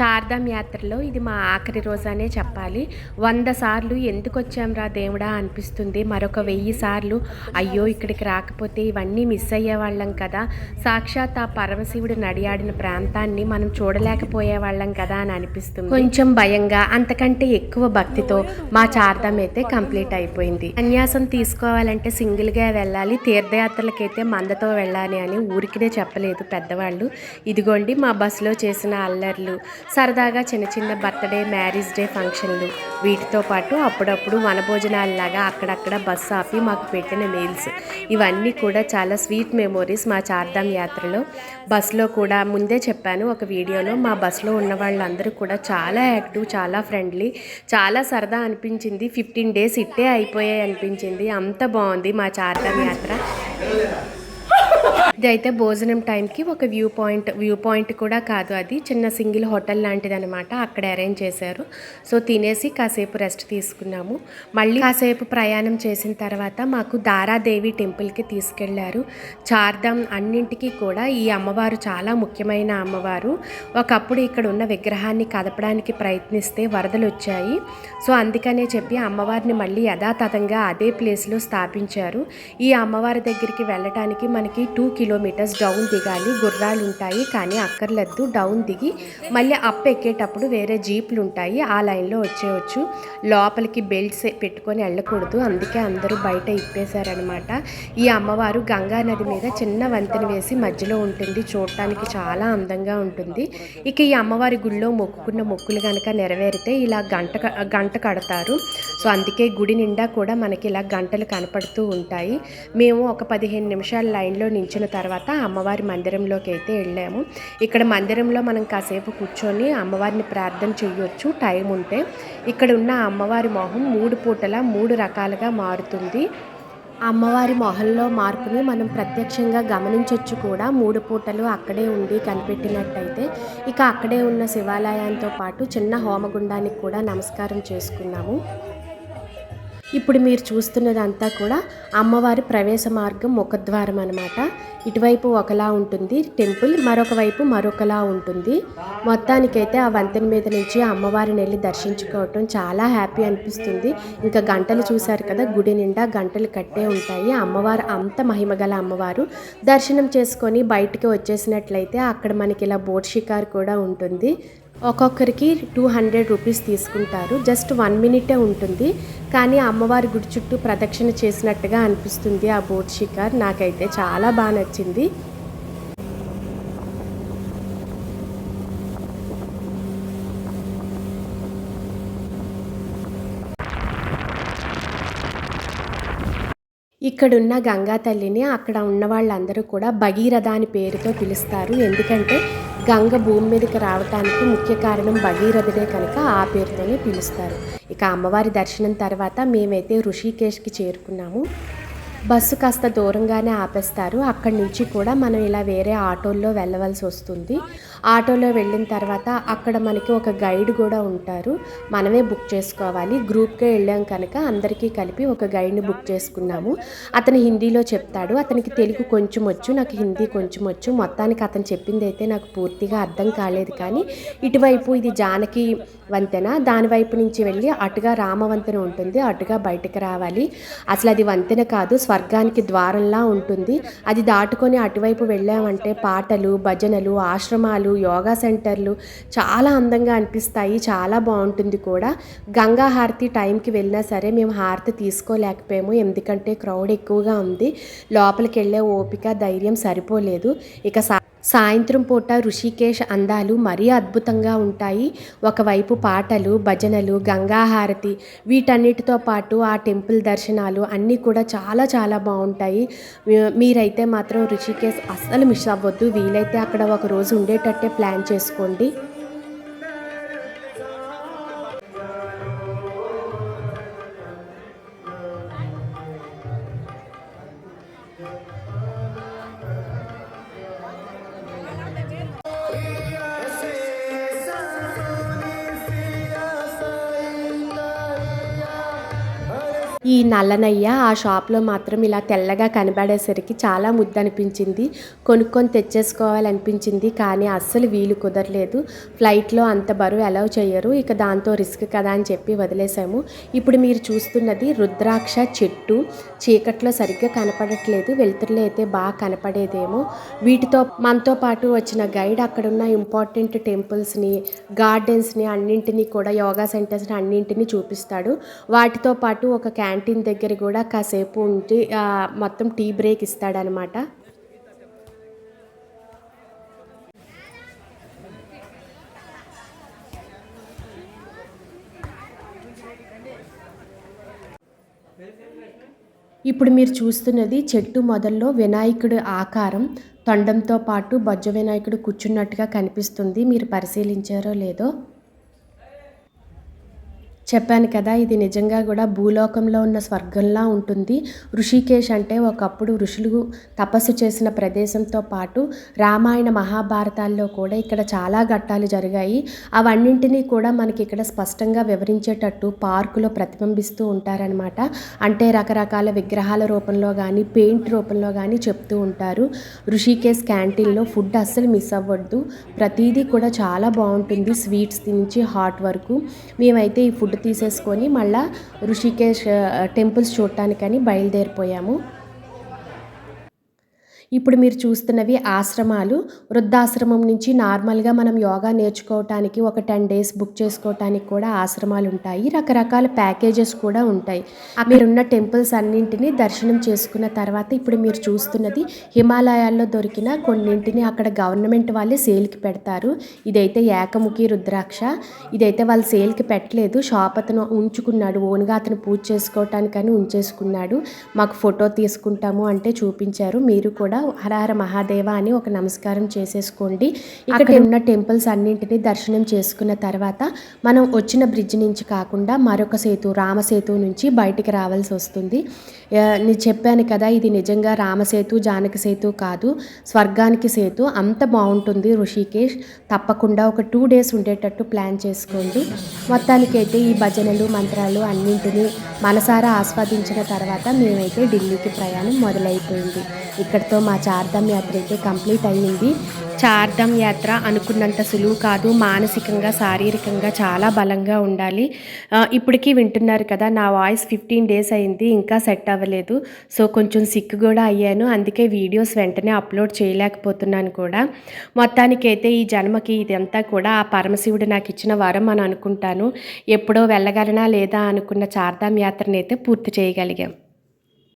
చార్ధామ్ యాత్రలో ఇది మా ఆఖరి రోజనే చెప్పాలి. వంద సార్లు ఎందుకు వచ్చాంరా దేవుడా అనిపిస్తుంది. మరొక వెయ్యి సార్లు అయ్యో ఇక్కడికి రాకపోతే ఇవన్నీ మిస్ అయ్యేవాళ్ళం కదా. సాక్షాత్ ఆ పరమశివుడు నడియాడిన ప్రాంతాన్ని మనం చూడలేకపోయేవాళ్ళం కదా అని అనిపిస్తుంది. కొంచెం భయంగా అంతకంటే ఎక్కువ భక్తితో మా చార్ధామ్ అయితే కంప్లీట్ అయిపోయింది. సన్యాసం తీసుకోవాలంటే సింగిల్గా వెళ్ళాలి. తీర్థయాత్రలకైతే మందతో వెళ్ళాలి అని ఊరికినే చెప్పలేదు పెద్దవాళ్ళు. ఇదిగోండి మా బస్సులో చేసిన అల్లర్లు. సరదాగా చిన్న చిన్న బర్త్డే మ్యారేజ్ డే ఫంక్షన్లు. వీటితో పాటు అప్పుడప్పుడు వనభోజనాలలాగా అక్కడక్కడ బస్సు ఆపి మాకు పెట్టిన మీల్స్. ఇవన్నీ కూడా చాలా స్వీట్ మెమోరీస్ మా చార్ధామ్ యాత్రలో. బస్సులో కూడా ముందే చెప్పాను ఒక వీడియోలో మా బస్సులో ఉన్న వాళ్ళందరూ కూడా చాలా యాక్టివ్ చాలా ఫ్రెండ్లీ చాలా సరదా అనిపించింది. ఫిఫ్టీన్ డేస్ ఇట్టే అయిపోయాయి అనిపించింది. అంత బాగుంది మా చార్ధామ్ యాత్ర. ఇదైతే భోజనం టైంకి ఒక వ్యూ పాయింట్ వ్యూ పాయింట్ కూడా కాదు అది. చిన్న సింగిల్ హోటల్ లాంటిది అనమాట అక్కడ అరేంజ్ చేశారు. సో తినేసి కాసేపు రెస్ట్ తీసుకున్నాము. మళ్ళీ కాసేపు ప్రయాణం చేసిన తర్వాత మాకు దారాదేవి టెంపుల్కి తీసుకెళ్ళారు. చార్ధామ్ అన్నింటికి కూడా ఈ అమ్మవారు చాలా ముఖ్యమైన అమ్మవారు. ఒకప్పుడు ఇక్కడ ఉన్న విగ్రహాన్ని కదపడానికి ప్రయత్నిస్తే వరదలు వచ్చాయి. సో అందుకనే చెప్పి అమ్మవారిని మళ్ళీ యథాతథంగా అదే ప్లేస్లో స్థాపించారు. ఈ అమ్మవారి దగ్గరికి వెళ్ళటానికి మనకి టూ కిలోమీటర్స్ డౌన్ దిగాలి. గుర్రాలు ఉంటాయి కానీ అక్కర్లేదు. డౌన్ దిగి మళ్ళీ అప్ ఎక్కేటప్పుడు వేరే జీపులు ఉంటాయి ఆ లైన్లో వచ్చేయచ్చు. లోపలికి బెల్ట్స్ పెట్టుకొని వెళ్ళకూడదు. అందుకే అందరూ బయట ఇప్పేశారనమాట. ఈ అమ్మవారు గంగా నది మీద చిన్న వంతెన వేసి మధ్యలో ఉంటుంది. చూడటానికి చాలా అందంగా ఉంటుంది. ఇక ఈ అమ్మవారి గుళ్ళో మొక్కుకున్న మొక్కులు కనుక నెరవేరితే ఇలా గంట గంట కడతారు. సో అందుకే గుడి నిండా కూడా మనకి ఇలా గంటలు కనపడుతూ ఉంటాయి. మేము ఒక పదిహేను నిమిషాల లైన్లో దించిన తర్వాత అమ్మవారి మందిరంలోకి అయితే వెళ్ళాము. ఇక్కడ మందిరంలో మనం కాసేపు కూర్చొని అమ్మవారిని ప్రార్థన చేయొచ్చు టైం ఉంటే. ఇక్కడ ఉన్న అమ్మవారి మొహం మూడు పూటల మూడు రకాలుగా మారుతుంది. అమ్మవారి మొహంలో మార్పుని మనం ప్రత్యక్షంగా గమనించవచ్చు కూడా. మూడు పూటలు అక్కడే ఉండి కనిపెట్టినట్టయితే ఇక అక్కడే ఉన్న శివాలయంతో పాటు చిన్న హోమగుండానికి కూడా నమస్కారం చేసుకున్నాము. ఇప్పుడు మీరు చూస్తున్నదంతా కూడా అమ్మవారి ప్రవేశ మార్గం ముఖద్వారం అనమాట ఇటువైపు ఒకలా ఉంటుంది టెంపుల్ మరొక వైపు మరొకలా ఉంటుంది. మొత్తానికైతే ఆ వంతెన మీద నుంచి అమ్మవారిని వెళ్ళి దర్శించుకోవటం చాలా హ్యాపీ అనిపిస్తుంది. ఇంకా గంటలు చూశారు కదా గుడి నిండా గంటలు కట్టే ఉంటాయి. అమ్మవారు అంత మహిమగల అమ్మవారు. దర్శనం చేసుకొని బయటికి వచ్చేసినట్లయితే అక్కడ మనకి ఇలా బోట్ షికార్ కూడా ఉంటుంది. ఒక్కొక్కరికి టూ హండ్రెడ్ రూపీస్ తీసుకుంటారు. జస్ట్ వన్ మినిటే ఉంటుంది. కానీ అమ్మవారి గుడి చుట్టూ ప్రదక్షిణ చేసినట్టుగా అనిపిస్తుంది ఆ బోట్ షికార్. నాకైతే చాలా బాగా నచ్చింది. ఇక్కడున్న గంగా తల్లిని అక్కడ ఉన్న వాళ్ళందరూ కూడా భగీరథ అని పేరుతో పిలుస్తారు. ఎందుకంటే గంగ భూమి మీదకి రావటానికి ముఖ్య కారణం భగీరథుడే కనుక ఆ పేరుతోనే పిలుస్తారు. ఇక అమ్మవారి దర్శనం తర్వాత మేమైతే ఋషికేశ్కి చేరుకున్నాము. బస్సు కాస్త దూరంగానే ఆపేస్తారు. అక్కడి నుంచి కూడా మనం ఇలా వేరే ఆటోల్లో వెళ్ళవలసి వస్తుంది. ఆటోలో వెళ్ళిన తర్వాత అక్కడ మనకి ఒక గైడ్ కూడా ఉంటారు. మనమే బుక్ చేసుకోవాలి. గ్రూప్గా వెళ్ళాం కనుక అందరికీ కలిపి ఒక గైడ్ని బుక్ చేసుకున్నాము. అతను హిందీలో చెప్తాడు. అతనికి తెలుగు కొంచెం వచ్చు నాకు హిందీ కొంచెం వచ్చు. మొత్తానికి అతను చెప్పింది అయితే నాకు పూర్తిగా అర్థం కాలేదు కానీ ఇటువైపు ఇది జానకి వంతెన. దాని వైపు నుంచి వెళ్ళి అటుగా రామవంతెన ఉంటుంది. అటుగా బయటకు రావాలి. అసలు అది వంతెన కాదు స్వర్గానికి ద్వారంలా ఉంటుంది. అది దాటుకొని అటువైపు వెళ్ళామంటే పాటలు భజనలు ఆశ్రమాలు యోగా సెంటర్లు చాలా అందంగా అనిపిస్తాయి. చాలా బాగుంటుంది కూడా. గంగా హారతి టైంకి వెళ్ళినా సరే మేము హారతి తీసుకోలేకపోయాము. ఎందుకంటే క్రౌడ్ ఎక్కువగా ఉంది. లోపలికి వెళ్ళే ఓపిక ధైర్యం సరిపోలేదు. ఇక సా సాయంత్రం పూట ఋషికేశ్ అందాలు మరీ అద్భుతంగా ఉంటాయి. ఒకవైపు పాటలు భజనలు గంగాహారతి వీటన్నిటితో పాటు ఆ టెంపుల్ దర్శనాలు అన్నీ కూడా చాలా చాలా బాగుంటాయి. మీరైతే మాత్రం ఋషికేశ్ అస్సలు మిస్ అవ్వద్దు. వీలైతే అక్కడ ఒక రోజు ఉండేటట్టే ప్లాన్ చేసుకోండి. ఈ నల్లనయ్య ఆ షాప్లో మాత్రం ఇలా తెల్లగా కనబడేసరికి చాలా ముద్దు అనిపించింది కొనుక్కొని తెచ్చేసుకోవాలనిపించింది కానీ అస్సలు వీలు కుదరలేదు. ఫ్లైట్లో అంత బరువు అలౌ చేయరు. ఇక దాంతో రిస్క్ కదా అని చెప్పి వదిలేసాము. ఇప్పుడు మీరు చూస్తున్నది రుద్రాక్ష చెట్టు. చీకట్లో సరిగ్గా కనపడట్లేదు. వెలుతురులో అయితే బాగా కనపడేదేమో. వీటితో మనతో పాటు వచ్చిన గైడ్ అక్కడున్న ఇంపార్టెంట్ టెంపుల్స్ని గార్డెన్స్ని అన్నింటినీ కూడా యోగా సెంటర్స్ని అన్నింటినీ చూపిస్తాడు. వాటితో పాటు ఒక క్యాంటీన్ దగ్గర కూడా కాసేపు ఉండి మొత్తం టీ బ్రేక్ ఇస్తాడనమాట. ఇప్పుడు మీరు చూస్తున్నది చెట్టు మొదల్లో వినాయకుడి ఆకారం. తొండంతో పాటు బొజ్జ వినాయకుడు కూర్చున్నట్టుగా కనిపిస్తుంది. మీరు పరిశీలించారో లేదో చెప్పాను కదా ఇది నిజంగా కూడా భూలోకంలో ఉన్న స్వర్గంలా ఉంటుంది. ఋషికేశ్ అంటే ఒకప్పుడు ఋషులు తపస్సు చేసిన ప్రదేశంతో పాటు రామాయణ మహాభారతాల్లో కూడా ఇక్కడ చాలా ఘట్టాలు జరిగాయి. అవన్నింటినీ కూడా మనకి ఇక్కడ స్పష్టంగా వివరించేటట్టు పార్కులో ప్రతిబింబిస్తూ ఉంటారనమాట అంటే రకరకాల విగ్రహాల రూపంలో కానీ పెయింట్ రూపంలో కానీ చెప్తూ ఉంటారు. ఋషికేశ్ క్యాంటీన్లో ఫుడ్ అస్సలు మిస్ అవ్వద్దు. ప్రతిదీ కూడా చాలా బాగుంటుంది స్వీట్స్ నుంచి హాట్ వరకు. మేమైతే ఈ ఫుడ్ తీసేసుకొని మళ్ళా ఋషికేశ్ టెంపుల్స్ చూడటానికని బయలుదేరిపోయాము. ఇప్పుడు మీరు చూస్తున్నవి ఆశ్రమాలు. వృద్ధాశ్రమం నుంచి నార్మల్గా మనం యోగా నేర్చుకోవటానికి ఒక టెన్ డేస్ బుక్ చేసుకోవటానికి కూడా ఆశ్రమాలు ఉంటాయి. రకరకాల ప్యాకేజెస్ కూడా ఉంటాయి. మీరున్న టెంపుల్స్ అన్నింటినీ దర్శనం చేసుకున్న తర్వాత ఇప్పుడు మీరు చూస్తున్నది హిమాలయాల్లో దొరికిన కొన్నింటిని అక్కడ గవర్నమెంట్ వాళ్ళే సేల్కి పెడతారు. ఇదైతే ఏకముఖి రుద్రాక్ష. ఇదైతే వాళ్ళు సేల్కి పెట్టలేదు. షాప్ అతను ఉంచుకున్నాడు. ఓన్గా అతను పూజ చేసుకోవటానికని ఉంచేసుకున్నాడు. మాకు ఫోటో తీసుకుంటాము అంటే చూపించారు. మీరు కూడా హరహర మహాదేవ అని ఒక నమస్కారం చేసేసుకోండి. ఇక్కడ ఉన్న టెంపుల్స్ అన్నింటినీ దర్శనం చేసుకున్న తర్వాత మనం వచ్చిన బ్రిడ్జ్ నుంచి కాకుండా మరొక సేతు రామసేతు నుంచి బయటికి రావాల్సి వస్తుంది. నేను చెప్పాను కదా ఇది నిజంగా రామసేతు జానకి సేతు కాదు స్వర్గానికి సేతు. అంత బాగుంటుంది ఋషికేశ్. తప్పకుండా ఒక టూ డేస్ ఉండేటట్టు ప్లాన్ చేసుకోండి. మొత్తానికైతే ఈ భజనలు మంత్రాలు అన్నింటినీ మనసారా ఆస్వాదించిన తర్వాత మేమైతే ఢిల్లీకి ప్రయాణం మొదలైపోయింది. ఇక్కడితో మా చార్ధామ్ యాత్ర అయితే కంప్లీట్ అయ్యింది చార్ధామ్ యాత్ర అనుకున్నంత సులువు కాదు. మానసికంగా శారీరకంగా చాలా బలంగా ఉండాలి. ఇప్పటికీ వింటున్నారు కదా నా వాయిస్ ఫిఫ్టీన్ డేస్ అయింది ఇంకా సెట్ అవ్వలేదు. సో కొంచెం సిక్ కూడా అయ్యాను. అందుకే వీడియోస్ వెంటనే అప్లోడ్ చేయలేకపోతున్నాను కూడా. మొత్తానికైతే ఈ జన్మకి ఇదంతా కూడా ఆ పరమశివుడు నాకు ఇచ్చిన వరం అని అనుకుంటాను. ఎప్పుడో వెళ్ళగలనా లేదా అనుకున్న చార్ధామ్ యాత్రనైతే పూర్తి చేయగలిగాం.